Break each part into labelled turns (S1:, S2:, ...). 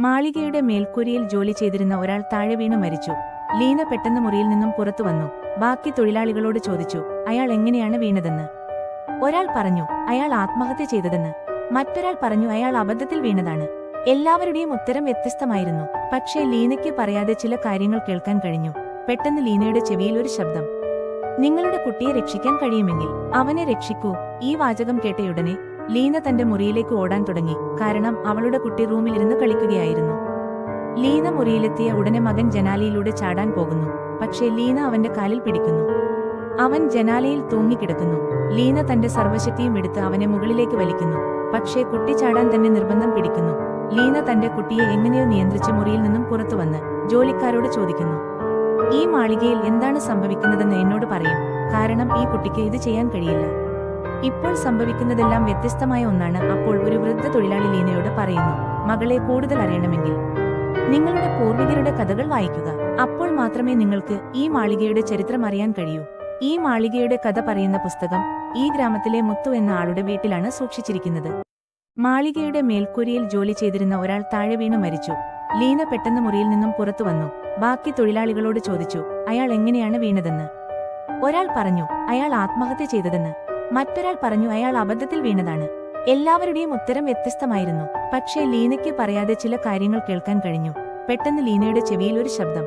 S1: മാളികയുടെ മേൽക്കൂരയിൽ ജോലി ചെയ്തിരുന്ന ഒരാൾ താഴെ വീണ് മരിച്ചു. ലീന പെട്ടെന്ന് മുറിയിൽ നിന്നും പുറത്തു വന്നു. ബാക്കി തൊഴിലാളികളോട് ചോദിച്ചു അയാൾ എങ്ങനെയാണ് വീണതെന്ന്? ഒരാൾ പറഞ്ഞു അയാൾ ആത്മഹത്യ ചെയ്തതെന്ന്. മറ്റൊരാൾ പറഞ്ഞു അയാൾ അബദ്ധത്തിൽ വീണതാണ്. എല്ലാവരുടെയും ഉത്തരം വ്യത്യസ്തമായിരുന്നു. പക്ഷേ ലീനയ്ക്ക് പറയാതെ ചില കാര്യങ്ങൾ കേൾക്കാൻ കഴിഞ്ഞു. പെട്ടെന്ന് ലീനയുടെ ചെവിയിൽ ഒരു ശബ്ദം. നിങ്ങളുടെ കുട്ടിയെ രക്ഷിക്കാൻ കഴിയുമെങ്കിൽ അവനെ രക്ഷിക്കൂ ഈ വാചകം കേട്ടയുടനെ ലീന തന്റെ മുറിയിലേക്ക് ഓടാൻ തുടങ്ങി. കാരണം അവളുടെ കുട്ടി റൂമിലിരുന്ന് കളിക്കുകയായിരുന്നു. ലീന മുറിയിലെത്തിയ ഉടനെ മകൻ ജനാലിയിലൂടെ ചാടാൻ പോകുന്നു. പക്ഷേ ലീന അവന്റെ കാലിൽ പിടിക്കുന്നു. അവൻ ജനാലയിൽ തൂങ്ങിക്കിടക്കുന്നു. ലീന തന്റെ സർവശക്തിയും എടുത്ത് അവനെ മുകളിലേക്ക് വലിക്കുന്നു. പക്ഷേ കുട്ടി ചാടാൻ തന്നെ നിർബന്ധം പിടിക്കുന്നു. ലീന തന്റെ കുട്ടിയെ എങ്ങനെയോ നിയന്ത്രിച്ച് മുറിയിൽ നിന്നും പുറത്തു വന്ന് ജോലിക്കാരോട് ചോദിക്കുന്നു. ഈ മാളികയിൽ എന്താണ് സംഭവിക്കുന്നതെന്ന് എന്നോട് പറയും. കാരണം ഈ കുട്ടിക്ക് ഇത് ചെയ്യാൻ കഴിയില്ല. ഇപ്പോൾ സംഭവിക്കുന്നതെല്ലാം വ്യത്യസ്തമായ ഒന്നാണ് അപ്പോൾ ഒരു വൃദ്ധ തൊഴിലാളി ലീനയോട് പറയുന്നു മകളെ കൂടുതൽ അറിയണമെങ്കിൽ. നിങ്ങളുടെ പൂർവികരുടെ കഥകൾ വായിക്കുക. അപ്പോൾ മാത്രമേ നിങ്ങൾക്ക് ഈ മാളികയുടെ ചരിത്രം അറിയാൻ കഴിയൂ. ഈ മാളികയുടെ കഥ പറയുന്ന പുസ്തകം ഈ ഗ്രാമത്തിലെ മുത്തു എന്ന ആളുടെ വീട്ടിലാണ് സൂക്ഷിച്ചിരിക്കുന്നത്. മാളികയുടെ മേൽക്കൂരയിൽ ജോലി ചെയ്തിരുന്ന ഒരാൾ താഴെ വീണു മരിച്ചു. ലീന പെട്ടെന്ന് മുറിയിൽ നിന്നും പുറത്തു വന്നു. ബാക്കി തൊഴിലാളികളോട് ചോദിച്ചു അയാൾ എങ്ങനെയാണ് വീണതെന്ന്? ഒരാൾ പറഞ്ഞു അയാൾ ആത്മഹത്യ ചെയ്തതെന്ന്. മറ്റൊരാൾ പറഞ്ഞു അയാൾ അബദ്ധത്തിൽ വീണതാണ്. എല്ലാവരുടെയും ഉത്തരം വ്യത്യസ്തമായിരുന്നു. പക്ഷേ ലീനയ്ക്ക് പറയാതെ ചില കാര്യങ്ങൾ കേൾക്കാൻ കഴിഞ്ഞു. പെട്ടെന്ന് ലീനയുടെ ചെവിയിൽ ഒരു ശബ്ദം.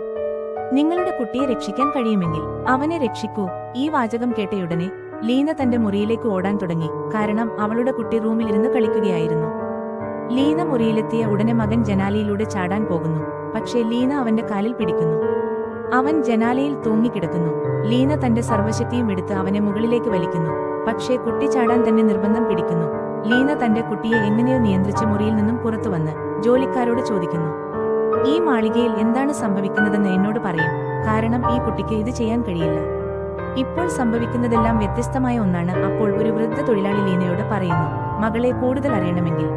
S1: നിങ്ങളുടെ കുട്ടിയെ രക്ഷിക്കാൻ കഴിയുമെങ്കിൽ അവനെ രക്ഷിക്കൂ. ഈ വാചകം കേട്ടയുടനെ ലീന തന്റെ മുറിയിലേക്ക് ഓടാൻ തുടങ്ങി. കാരണം അവളുടെ കുട്ടി റൂമിലിരുന്ന് കളിക്കുകയായിരുന്നു. ലീന മുറിയിലെത്തിയ ഉടനെ മകൻ ജനാലയിലൂടെ ചാടാൻ പോകുന്നു. പക്ഷേ ലീന അവന്റെ കാലിൽ പിടിക്കുന്നു. അവൻ ജനാലയിൽ തൂങ്ങിക്കിടക്കുന്നു. ലീന തന്റെ സർവശക്തിയും എടുത്ത് അവനെ മുകളിലേക്ക് വലിക്കുന്നു. പക്ഷേ കുട്ടി ചാടാൻ തന്നെ നിർബന്ധം പിടിക്കുന്നു. ലീന തന്റെ കുട്ടിയെ എങ്ങനെയോ നിയന്ത്രിച്ച് മുറിയിൽ നിന്നും പുറത്തു വന്ന് ജോലിക്കാരോട് ചോദിക്കുന്നു. ഈ മാളികയിൽ എന്താണ് സംഭവിക്കുന്നതെന്ന് എന്നോട് പറയും. കാരണം ഈ കുട്ടിക്ക് ഇത് ചെയ്യാൻ കഴിയില്ല. ഇപ്പോൾ സംഭവിക്കുന്നതെല്ലാം വ്യത്യസ്തമായ ഒന്നാണ് അപ്പോൾ ഒരു വൃദ്ധ തൊഴിലാളി ലീനയോട് പറയുന്നു. മകളെ കൂടുതൽ അറിയണമെങ്കിൽ.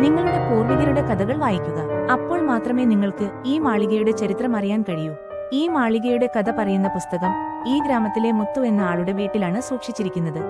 S1: നിങ്ങളുടെ പൂർവികരുടെ കഥകൾ വായിക്കുക. അപ്പോൾ മാത്രമേ നിങ്ങൾക്ക് ഈ മാളികയുടെ ചരിത്രം അറിയാൻ കഴിയൂ. ഈ മാളികയുടെ കഥ പറയുന്ന പുസ്തകം ഈ ഗ്രാമത്തിലെ മുത്തു എന്ന ആളുടെ വീട്ടിലാണ് സൂക്ഷിച്ചിരിക്കുന്നത്.